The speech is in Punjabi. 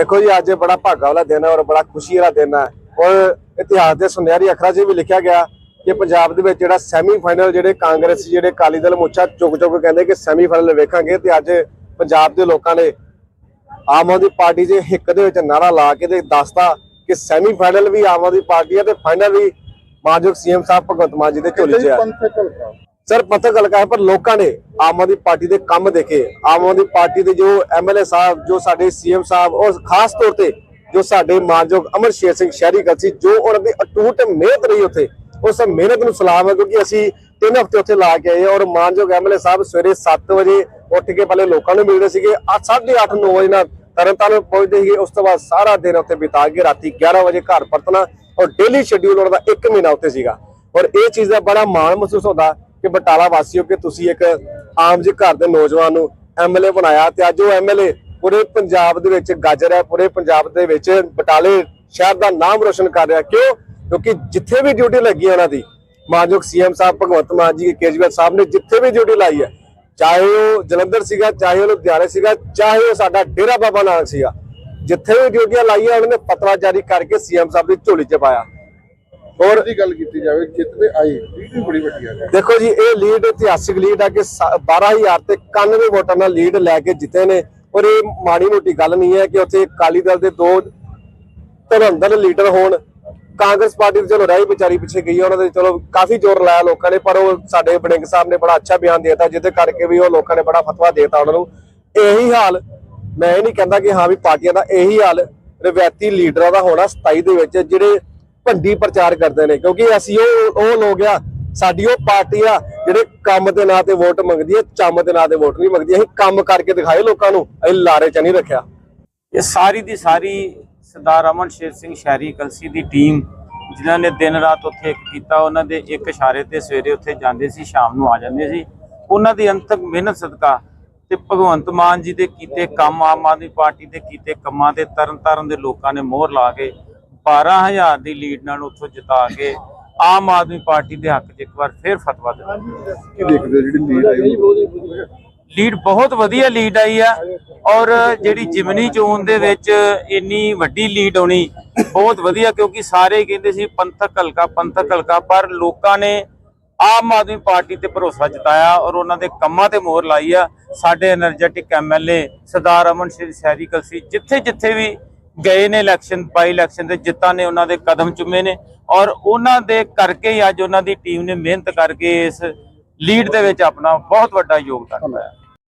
ਦੇਖੋ ਜੀ, ਅੱਜ ਬੜਾ ਭਾਗਾ ਵਾਲਾ ਦਿਨ ਹੈ ਔਰ ਬੜਾ ਖੁਸ਼ੀ ਵਾਲਾ ਦਿਨ ਹੈ। ਔਰ ਇਤਿਹਾਸ ਦੇ ਸੁਨਹਿਰੀ ਅੱਖਰਾਂ 'ਚ ਵੀ ਲਿਖਿਆ ਗਿਆ ਕਿ ਪੰਜਾਬ ਦੇ ਵਿੱਚ ਜਿਹੜਾ ਸੈਮੀ ਜਿਹੜੇ ਕਾਂਗਰਸ, ਜਿਹੜੇ ਅਕਾਲੀ ਦਲ ਮੁੱਛਾ ਚੁੱਕ ਚੁੱਕ ਕਹਿੰਦੇ ਕਿ ਸੈਮੀ ਵੇਖਾਂਗੇ ਤੇ ਅੱਜ ਪੰਜਾਬ ਦੇ ਲੋਕਾਂ ਨੇ ਆਮ ਆਦਮੀ ਪਾਰਟੀ ਦੇ ਹਿੱਕ ਦੇ ਵਿੱਚ ਨਾਰਾ ਲਾ ਕੇ ਤੇ ਦੱਸਤਾ ਕਿ ਸੈਮੀ ਫਾਈਨਲ ਵੀ ਆਮ ਆਦਮੀ ਪਾਰਟੀ ਹੈ ਤੇ ਫਾਈਨਲ ਵੀ ਮਾਨਯੋਗ ਸੀਐਮ ਸਾਹਿਬ ਭਗਵੰਤ ਮਾਨ ਜੀ ਦੇ ਝੋਲੇ 'ਚ ਹੈ। ਸਰ ਪਤਾ ਗੱਲ ਹੈ ਪਰ ਲੋਕਾਂ ਨੇ ਆਮ ਆਦਮੀ ਪਾਰਟੀ ਦੇ ਕੰਮ ਦੇਖੇ। ਆਮ ਆਦਮੀ ਪਾਰਟੀ ਦੇ ਜੋ ਐਮਐਲਏ ਸਾਹਿਬ, ਜੋ ਸਾਡੇ ਸੀਐਮ ਸਾਹਿਬ, ਔਰ ਖਾਸ ਤੌਰ ਤੇ ਜੋ ਸਾਡੇ ਮਾਨਯੋਗ ਅਮਰ ਸ਼ੇਰ ਸਿੰਘ ਸ਼ਹਿਰੀ ਕਲਸੀ ਜੋ ਉਹਨਾਂ ਦੀ ਅਟੂਟ ਮਿਹਨਤ ਰਹੀ ਉੱਥੇ ਉਸ ਮਿਹਨਤ ਨੂੰ ਸਲਾਮ ਹੈ, ਕਿਉਂਕਿ ਅਸੀਂ ਤਿੰਨ ਹਫ਼ਤੇ ਉੱਥੇ ਲਾ ਕੇ ਆਏ ਹਾਂ ਔਰ ਮਾਨਯੋਗ ਐਮਐਲਏ ਸਾਹਿਬ ਸਵੇਰੇ 7 ਵਜੇ ਉੱਠ ਕੇ ਪਹਿਲੇ ਲੋਕਾਂ ਨੂੰ ਮਿਲਦੇ ਸੀਗੇ। 8:30 9 ਵਜੇ ਨਾਲ ਤਰਨਤਾਰਨ ਪਹੁੰਚਦੇ ਸੀਗੇ, ਉਸ ਤੋਂ ਬਾਅਦ ਸਾਰਾ ਦਿਨ ਉੱਥੇ ਬਿਤਾ ਕੇ ਰਾਤੀ 11 ਵਜੇ ਘਰ ਪਰਤਣਾ ਔਰ ਡੇਲੀ ਸ਼ਡਿਊਲ ਉਹਨਾਂ ਦਾ 1 ਮਹੀਨਾ ਉੱਥੇ ਸੀਗਾ। ਔਰ ਇਹ ਚੀਜ਼ ਦਾ ਬੜਾ ਮਾਣ ਮਹਿਸੂਸ ਹੁੰਦਾ। ਕਿ ਬਟਾਲਾ ਵਾਸੀਓ ਕਿ ਤੁਸੀਂ ਇੱਕ ਆਮ ਜਿਹੇ ਘਰ ਦੇ ਨੌਜਵਾਨ ਨੂੰ ਐਮਐਲਏ ਬਣਾਇਆ ਤੇ ਅੱਜ ਉਹ ਐਮਐਲਏ ਪੂਰੇ ਪੰਜਾਬ ਦੇ ਵਿੱਚ ਗਾਜਰ ਹੈ, ਪੂਰੇ ਪੰਜਾਬ ਦੇ ਵਿੱਚ ਬਟਾਲੇ ਸ਼ਹਿਰ ਦਾ ਨਾਮ ਰੋਸ਼ਨ ਕਰ ਰਿਹਾ। ਕਿਉਂ? ਕਿਉਂਕਿ ਜਿੱਥੇ ਵੀ ਡਿਊਟੀ ਲੱਗੀ ਹੈ ਉਹਨਾਂ ਦੀ, ਮਾਨਯੋਗ ਸੀਐਮ ਸਾਹਿਬ, ਭਗਵੰਤ ਮਾਨ ਜੀ, ਕੇਜਰੀਵਾਲ ਸਾਹਿਬ ਨੇ ਜਿੱਥੇ ਵੀ ਡਿਊਟੀ ਲਾਈ ਹੈ, ਚਾਹੇ ਉਹ ਜਲੰਧਰ ਸੀਗਾ, ਚਾਹੇ ਉਹ ਲੁਧਿਆਣੇ ਸੀਗਾ, ਚਾਹੇ ਉਹ ਸਾਡਾ ਡੇਰਾ ਬਾਬਾ ਨਾਨਕ ਸੀਗਾ, ਜਿੱਥੇ ਵੀ ਡਿਊਟੀਆਂ ਲਾਈਆਂ ਉਹਨਾਂ ਨੇ ਪਤਰਾ ਜਾਰੀ ਕਰਕੇ ਸੀਐਮ ਸਾਹਿਬ ਦੀ ਝੋਲੀ 'ਚ ਪਾਇਆ। ਔਰ ਦੀ ਗੱਲ ਕੀਤੀ ਜਾਵੇ ਜਿੱਤ ਤੇ ਆਈ ਵੀ ਬੜੀ ਵੱਡੀ ਹੈ ਦੇਖੋ ਜੀ ਇਹ ਲੀਡ ਇਤਿਹਾਸਿਕ ਲੀਡ ਆ ਕਿ ਸ- 12000 ਤੇ 91 ਵੋਟਾਂ ਨਾਲ ਲੀਡ ਲੈ ਕੇ ਜਿੱਤੇ ਨੇ। ਔਰ ਇਹ ਮਾੜੀ ਮੋਟੀ ਗੱਲ ਨਹੀਂ ਹੈ ਕਿ ਉੱਥੇ ਅਕਾਲੀ ਦਲ ਦੇ ਦੋ ਧਰਮਦਰ ਲੀਡਰ ਹੋਣ। ਕਾਂਗਰਸ ਪਾਰਟੀ ਤੇ ਚਲੋ ਰਹਿ ਵਿਚਾਰੀ ਪਿੱਛੇ ਗਈ ਆ, ਉਹਨਾਂ ਦੇ ਚਲੋ ਕਾਫੀ ਜ਼ੋਰ ਲਾਇਆ ਲੋਕਾਂ ਨੇ ਪਰ ਉਹ ਸਾਡੇ ਬੜਿੰਗ ਸਾਹਿਬ ਨੇ ਬੜਾ ਅੱਛਾ ਬਿਆਨ ਦਿੱਤਾ ਜਿਹਦੇ ਕਰਕੇ ਵੀ ਉਹ ਲੋਕਾਂ ਨੇ ਬੜਾ ਫਤਵਾ ਦੇਤਾ ਉਹਨਾਂ ਨੂੰ। ਇਹੀ ਹਾਲ ਮੈਂ ਇਹ ਨਹੀਂ ਕਹਿੰਦਾ ਕਿ ਹਾਂ ਵੀ ਪਾਰਟੀਆਂ ਦਾ ਇਹੀ ਹਾਲ ਰਵਾਇਤੀ ਲੀਡਰਾਂ ਦਾ ਹੋਣਾ 27 ਦੇ ਵਿੱਚ ਜਿਹੜੇ ਭੰਡੀ ਪ੍ਰਚਾਰ ਕਰਦੇ ਨੇ, ਕਿਉਂਕਿ ਅਸੀਂ ਉਹ ਉਹ ਲੋਕ ਆ, ਸਾਡੀ ਉਹ ਪਾਰਟੀ ਆ, ਜਿਹੜੇ ਕੰਮ ਦੇ ਨਾਂ ਤੇ ਵੋਟ ਮੰਗਦੀ ਹੈ, ਚੰਮ ਦੇ ਨਾਂ ਤੇ ਵੋਟ ਨਹੀਂ ਮੰਗਦੀ ਅਸੀਂ ਕੰਮ ਕਰਕੇ ਦਿਖਾਏ ਲੋਕਾਂ ਨੂੰ, ਅਸੀਂ ਲਾਰੇ ਚ ਨਹੀਂ ਰੱਖਿਆ। ਇਹ ਸਾਰੀ ਦੀ ਸਾਰੀ ਸਰਦਾਰ ਅਮਨ ਸ਼ੇਰ ਸਿੰਘ ਸ਼ਹਿਰੀ ਕਲਸੀ ਦੀ ਟੀਮ, ਜਿਨ੍ਹਾਂ ਨੇ ਦਿਨ ਰਾਤ ਉੱਥੇ ਕੀਤਾ, ਉਹਨਾਂ ਦੇ ਇੱਕ ਇਸ਼ਾਰੇ ਤੇ ਸਵੇਰੇ ਉੱਥੇ ਜਾਂਦੇ ਸੀ, ਸ਼ਾਮ ਨੂੰ ਆ ਜਾਂਦੇ ਸੀ। ਉਹਨਾਂ ਦੀ ਅੰਤਕ ਮਿਹਨਤ, ਸਦਕਾ ਤੇ ਭਗਵੰਤ ਮਾਨ ਜੀ ਦੇ ਕੀਤੇ ਕੰਮ, ਆਮ ਆਦਮੀ ਪਾਰਟੀ ਦੇ ਕੀਤੇ ਕੰਮਾਂ ਤੇ ਤਰਨ ਤਾਰਨ ਦੇ ਲੋਕਾਂ ਨੇ ਮੋਹਰ ਲਾ ਕੇ 12000 ਦੀ ਲੀਡ ਨਾਲ ਉੱਥੋਂ ਜਿਤਾ ਕੇ ਆਮ ਆਦਮੀ ਪਾਰਟੀ ਦੇ ਹੱਕ 'ਚ ਇੱਕ ਵਾਰ ਫੇਰ ਫਤਵਾ ਦਿੱਤਾ ਲੀਡ ਬਹੁਤ ਵਧੀਆ ਲੀਡ ਆਈ ਆ ਔਰ ਜਿਹੜੀ ਜਿਮਨੀ ਚੋਣ ਦੇ ਵਿੱਚ ਇੰਨੀ ਵੱਡੀ ਲੀਡ ਆਉਣੀ ਬਹੁਤ ਵਧੀਆ ਕਿਉਂਕਿ ਸਾਰੇ ਕਹਿੰਦੇ ਸੀ ਪੰਥਕ ਹਲਕਾ ਪੰਥਕ ਹਲਕਾ ਪਰ ਲੋਕਾਂ ਨੇ ਆਮ ਆਦਮੀ ਪਾਰਟੀ ਤੇ ਭਰੋਸਾ ਜਤਾਇਆ ਔਰ ਉਹਨਾਂ ਦੇ ਕੰਮਾਂ ਤੇ ਮੋਹਰ ਲਾਈ ਆ। ਸਾਡੇ એનર્ਜੈਟਿਕ ਐਮਐਲਏ ਸਰਦਾਰ ਅਮਨ ਸਿੰਘ ਸੈਰੀਕਲ ਸੀ ਜਿੱਥੇ ਜਿੱਥੇ ਵੀ ਗਏ ਨੇ ਇਲੈਕਸ਼ਨ, ਬਾਈ ਇਲੈਕਸ਼ਨ ਦੇ ਜਿੱਤਾਂ ਨੇ ਉਹਨਾਂ ਦੇ ਕਦਮ ਚੁੰਮੇ ਨੇ ਔਰ ਉਹਨਾਂ ਦੇ ਕਰਕੇ ਹੀ ਅੱਜ ਉਹਨਾਂ ਦੀ ਟੀਮ ਨੇ ਮਿਹਨਤ ਕਰਕੇ ਇਸ ਲੀਡ ਦੇ ਵਿੱਚ ਆਪਣਾ ਬਹੁਤ ਵੱਡਾ ਯੋਗਦਾਨ ਪਾਇਆ।